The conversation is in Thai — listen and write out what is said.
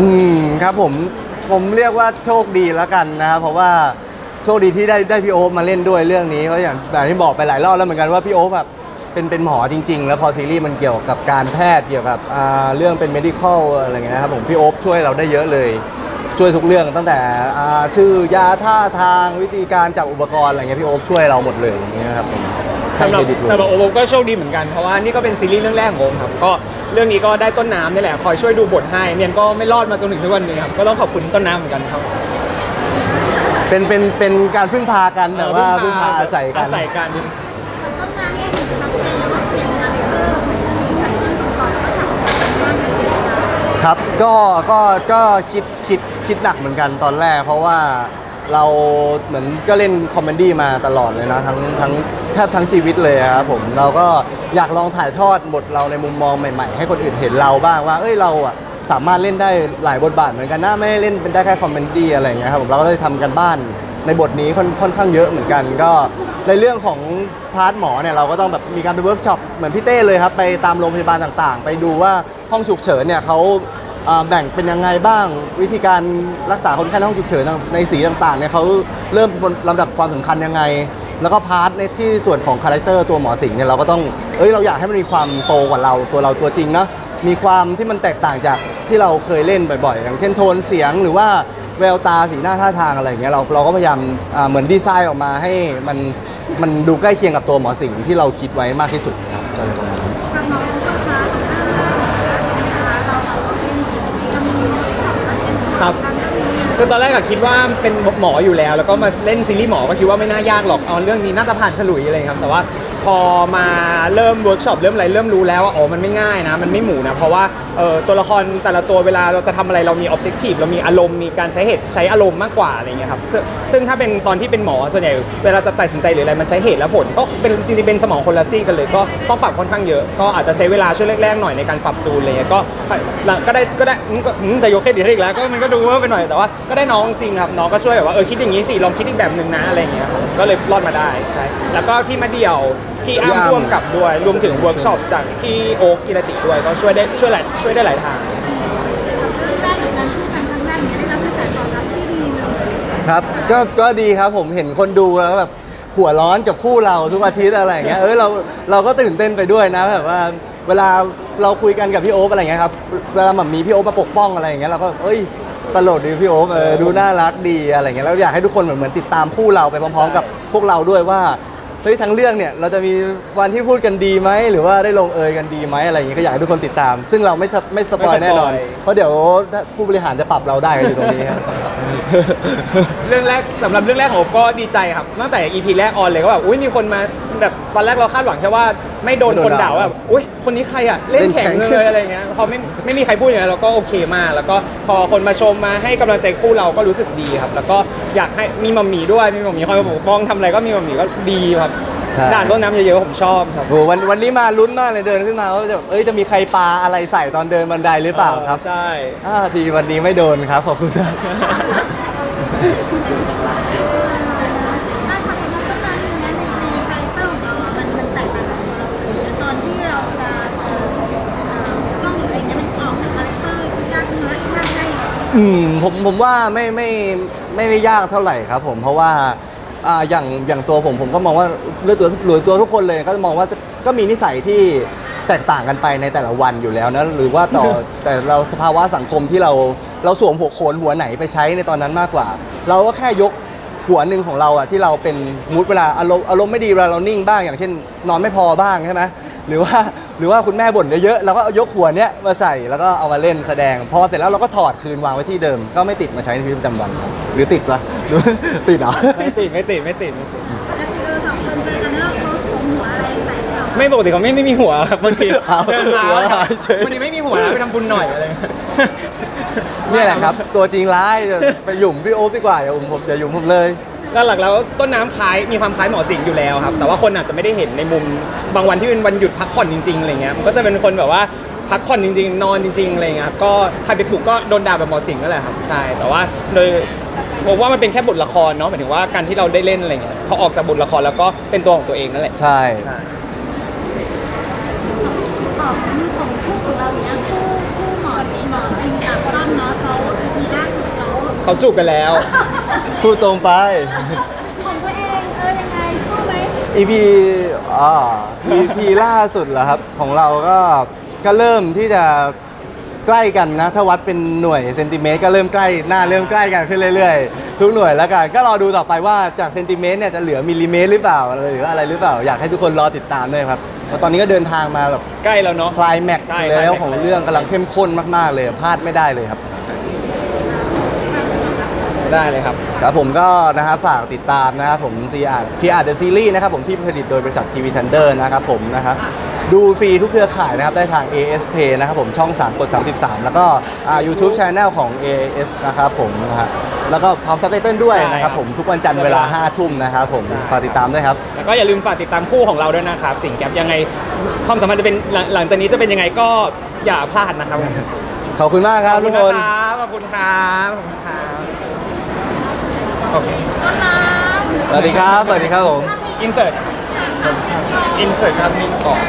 อืมครับผมผมเรียกว่าโชคดีแล้วกันนะครับเพราะว่าโชคดีที่ได้ได้พี่โอ๊คมาเล่นด้วยเรื่องนี้เพราะอย่างแบบที่บอกไปหลายรอบแล้วเหมือนกันว่าพี่โอ๊คแบบเป็นเป็นหมอจริง ๆ แล้วพอซีรีส์มันเกี่ยวกับการแพทย์เกี่ยวกับอ่าเรื่องเป็น medical อะไรเงี้ยนะครับผมพี่โอ๊คช่วยเราได้เยอะเลย ช่วยทุกเรื่องตั้งแต่อ่าชื่อยาท่าทางวิธีการจับอุปกรณ์อะไรเงี้ยพี่โอ๊คช่วยเราหมดเลยอย่างเงี้ยครับผม สำหรับเครดิตเลยสำหรับโอมก็โชคดีเหมือนกันเพราะว่านี่ก็เป็นซีรีส์เรื่องแรกของโอมครับก็เรื่องนี้ก็ได้ต้นน้ำนี่แหละคอยช่วยดูบทให้เนียนก็ไม่รอดมาจนถึงทุกวันนี้ครับก็ต้องขอบคุณต้นน้ำเหมือนกันครับเป็นเป็นเป็นการพึ่งพากันแต่ว่าพึ่งพาอาศัยกันอาศัยกันต้นน้ำเนี่ยเห็นชัดเจนแล้วว่าเปลี่ยนคาแรคเตอร์จากเรื่องก่อนๆแล้วก็ฉากต่างๆมากเลยนะคะครับก็ก็ก็คิดคิดคิดหนักเหมือนกันตอนแรก เพราะว่า เราเหมือนก็เล่นคอมเมดี้มาตลอดเลยนะทั้งทั้งแทบทั้งชีวิตเลยครับผมเราก็อยากลองถ่ายทอดบทเราในมุมมองใหม่ ๆ ให้คนอื่นเห็นเราบ้างว่า เอ้ยเราอะสามารถเล่นได้หลายบทบาทเหมือนกันนะไม่ได้เล่นเป็นได้แค่คอมเมดี้อะไรอย่างเงี้ยครับผมเราก็เลยทำกันบ้านในบทนี้ค่อนค่อนข้างเยอะเหมือนกันก็ในเรื่องของพาร์ทหมอเนี่ยเราก็ต้องแบบมีการไปเวิร์กช็อปเหมือนพี่เต้เลยครับไปตามโรงพยาบาลต่างๆ ไปดูว่าห้องฉุกเฉินเนี่ยเขา แบ่งเป็นยังไงบ้าง วิธีการรักษาคนไข้ในห้องฉุกเฉินในสีต่างๆเนี่ยเขาเริ่มบนลำดับความสำคัญยังไง แล้วก็พาร์ทในที่ส่วนของคาแรคเตอร์ตัวหมอสิงเนี่ยเราก็ต้องเอ้ยเราอยากให้มันมีความโตกว่าเราตัวเราตัวจริงเนาะมีความที่มันแตกต่างจากที่เราเคยเล่นบ่อยๆ อย่างเช่นโทนเสียงหรือว่าแววตาสีหน้าท่าทางอะไรอย่างเงี้ยเราเราก็พยายามเหมือนดีไซน์ออกมาให้มันมันดูใกล้เคียงกับตัวหมอสิงที่เราคิดไว้มากที่สุดครับ ครับคือตอนแรกอะคิดว่าเป็นหมออยู่แล้ว แล้วก็มาเล่นซีรีส์หมอก็คิดว่าไม่น่ายากหรอกเอาเรื่องนี้น่าจะผ่านฉลุยอะไรครับแต่ว่า พอมาเริ่มเวิร์กช็อปเริ่มอะไรเริ่มรู้แล้วว่าอ๋อมันไม่ง่ายนะ มันไม่หมูนะ เพราะว่าเออตัวละครแต่ละตัวเวลาเราจะทำอะไรเรามีออบเจกตีฟเรามีอารมณ์มีการใช้เหตุใช้อารมณ์มากกว่าอะไรเงี้ยครับซึ่งซึ่งถ้าเป็นตอนที่เป็นหมอส่วนใหญ่เวลาจะตัดสินใจหรืออะไรมันใช้เหตุและผลก็เป็นจริงๆเป็นสมองคนละซี่กันเลย ก็ต้องปรับค่อนข้างเยอะก็อาจจะใช้เวลาช่วงแรกๆหน่อยในการปรับจูนอะไรเลยก็ก็ได้ก็ได้อืมก็อืมจะยกเครดิตให้อีกแล้วก็มันก็ดูเวอร์ไปหน่อยแต่ว่าก็ได้น้องจริงครับน้องก็ช่วยแบบว่าเออคิดอย่างนี้สิลองคิดอีกแบบหนึ่งนะอะไรเงี้ยก็เลยรอดมาได้ใช่แล้วก็ที่มาเดี่ยวที่อ้ามร่วมกับด้วย รวมถึงเวิร์กช็อปจากที่โอ๊กกิรติด้วยก็ช่วยได้ช่วยหลายช่วยได้หลายทาง รื่องแรกในการพูดกันครั้งแรกเนี้ได้รับกระแสตอบรับที่ดีเลยครับก็ก็ดีครับผมเห็นคนดูแล้วแบบหัวร้อนกับคู่เราทุกอาทิตย์อะไรอย่างเงี้ยเออเราเราก็ตื่นเต้นไปด้วยนะแบบว่าเวลาเราคุยกันกับพี่โอ๊คอะไรเงี้ยครับเวลาแบบมีพี่โอ๊คมาปกป้องอะไรอย่างเงี้ยเราก็เอ้ยตลกดีพี่โอ๊คเออดูน่ารักดีอะไรเงี้ยแล้วอยากให้ทุกคนเหมือนเหมือนติดตามคู่เราไปพร้อมๆ กับพวกเราด้วยว่า เฮ้ยทั้งเรื่องเนี่ยเราจะมีวันที่พูดกันดีไหมหรือว่าได้ลงเอยกันดีไหมอะไรอย่างเงี้ยก็อยากให้ทุกคนติดตาม ซึ่งเราไม่สปไม่สปอยไม่สปอย แน่นอน เพราะเดี๋ยวผู้บริหารจะปรับเราได้กันอยู่ตรงนี้ครับ เรื่องแรกสำหรับเรื่องแรกของผมก็ดีใจครับตั้งแต่ EP แรกออนเลยก็แบบอุ้ยมีคนมาแบบตอนแรกเราคาดหวังแค่ว่าไม่โดนไม่โดนคนด่าด่าว่าแบบอุ้ยคนนี้ใครอะเล่นแข็งเล่นแข็งเลยอะไรเงี้ยพอไม่ไม่มีใครพูดอย่างนั้นเราก็โอเคมาก แล้วก็พอคนมาชมมาให้กำลังใจคู่เราก็รู้สึกดีครับ แล้วก็อยากให้มีมัมมี่ด้วยมีมัมมี่คอยมาปกป้องทำอะไรก็มีมัมมี่ก็ดีครับใช่ ด่านต้นน้ำเยอะๆผมชอบครับ โอ้โหวันวันนี้มาลุ้นมากเลยเดินขึ้นมาว่าจะเอ้ยจะมีใครปลาอะไรใส่ตอนเดินบันไดหรือเปล่าครับใช่ อ่าดีวันนี้ไม่โดนครับขอบคุณครับถ้าขับรถต้นน้ำอย่างนี้ยในในคาแรคเตอร์ของเราอะมันมันแตกต่างจากตัวเราเลยตอนที่เราจะเอ่อเอ่อกล้องหรืออะไรเงี้ยมันออกจากคาแรคเตอร์ยากน้อยยากได้ อืมผมผมว่าไม่ไม่ไม่ได้ยากเท่าไหร่ครับ ผมเพราะว่า อ่าอย่างอย่างตัวผมผมก็มองว่าเรื่องตัวหรือตัวทุกคนเลยก็มองว่าก็มีนิสัยที่แตกต่างกันไปในแต่ละวันอยู่แล้วนะหรือว่าต่อ แต่เราสภาวะสังคมที่เราเราสวมหัวโขนหัวไหนไปใช้ในตอนนั้นมากกว่า เราก็แค่ยกหัวหนึ่งของเราอะที่เราเป็นมูดเวลาอารมณ์อารมณ์ไม่ดีเวลาเรานิ่งบ้าง อย่างเช่น นอนไม่พอบ้างใช่ไหม หรือว่าหรือว่าคุณแม่บ่นเยอะๆเราก็เอายกหัวเนี้ยมาใส่แล้วก็เอามาเล่นแสดง พอเสร็จแล้วเราก็ถอดคืนวางไว้ที่เดิม ก็ไม่ติดมาใช้ในชีวิตประจำวันครับหรือติดปะหรือ ติดเหรอ ไม่ติดไม่ติดไม่ติดไม่ติดปกติเราสองคนเจอกันแล้วเขาสวมหัวอะไรใส่เราไม่ปกติเขาไม่ไม่มีหัวครับบางทีเอาเดินมาหัวหายเฉย วันนี้ไม่มีหัวนะไปทำบุญหน่อยอะไรเงี้ยเนี่ยแหละครับ ตัวจริงร้ายไปหยุ่มพี่โอ๊คดีกว่าอย่าหยุ่มผมอย่าหยุ่มผมเลย แล้วหลักแล้วต้นน้ำคล้ายมีความคล้ายหมอสิงห์อยู่แล้วครับ แต่ว่าคนอาจจะไม่ได้เห็นในมุมบางวันที่เป็นวันหยุดพักผ่อนจริงๆอะไรเงี้ยมันก็จะเป็นคนแบบว่าพักผ่อนจริงๆ นอนจริงๆอะไรเงี้ยครับก็ใครไปปลุกก็โดนด่าแบบหมอสิงห์นั่นแหละครับใช่แต่ว่าโดยผมว่ามันเป็นแค่บทละครเนาะหมายถึงว่าการที่เราได้เล่นอะไรเงี้ยพอออกจากบทละครแล้วก็เป็นตัวของตัวเองนั่นแหละ ใช่ใช่ของของคู่ของเราเนี้ยคู่คู่หมอหมอจริงกับต้อมเนาะเขา เขาจูบกันแล้ว พูดตรงไป ของตัวเองเออยังไงสู้ไหม EP อ่า EP ล่าสุดเหรอครับ ของเราก็ก็เริ่มที่จะใกล้กันนะ ถ้าวัดเป็นหน่วยเซนติเมตรก็เริ่มใกล้หน้าเริ่มใกล้กันขึ้นเรื่อยๆ ทุกหน่วยแล้วกัน ก็รอดูต่อไปว่าจากเซนติเมตรเนี่ยจะเหลือมิลลิเมตรหรือเปล่าหรืออะไรหรือเปล่า อยากให้ทุกคนรอติดตามด้วยครับเพราะตอนนี้ก็เดินทางมาแบบใกล้แล้วเนาะ คลายแม็กซ์ใช่แล้ว climax ของแล้วเรื่องกำลังเข้มข้นมากๆเลยพลาดไม่ได้เลยครับ ได้เลยครับ ครับผมก็นะครับฝากติดตามนะครับผม CR PR The Series นะครับผมที่ผลิตโดยบริษัท TV Thunder นะครับผมนะครับดูฟรีทุกเครือข่ายนะครับได้ทาง AS Play นะครับผมช่อง 3 กด 33 แล้วก็อ่า YouTube Channel ของ AS นะครับผมนะฮะแล้วก็พร้อมซับไตเติลด้วยใช่นะครับผมทุกวันจันทร์เวลา 5 ทุ่มนะครับผมใช่ ฝากติดตามด้วยครับ แล้วก็อย่าลืมฝากติดตามคู่ของเราด้วยนะครับ สิ่งแก๊ปยังไง ความสัมพันธ์จะเป็นหลังหลังจากนี้จะเป็นยังไงก็อย่าพลาดนะครับขอบคุณมากครับขอบทุคุกณคนะนครับขอบคุณครับขอบคุณครับ โอเคสวัสดีครับ สวัสดีครับผม อินเสิร์ตอินเสิร์ตครับนี่ก่อน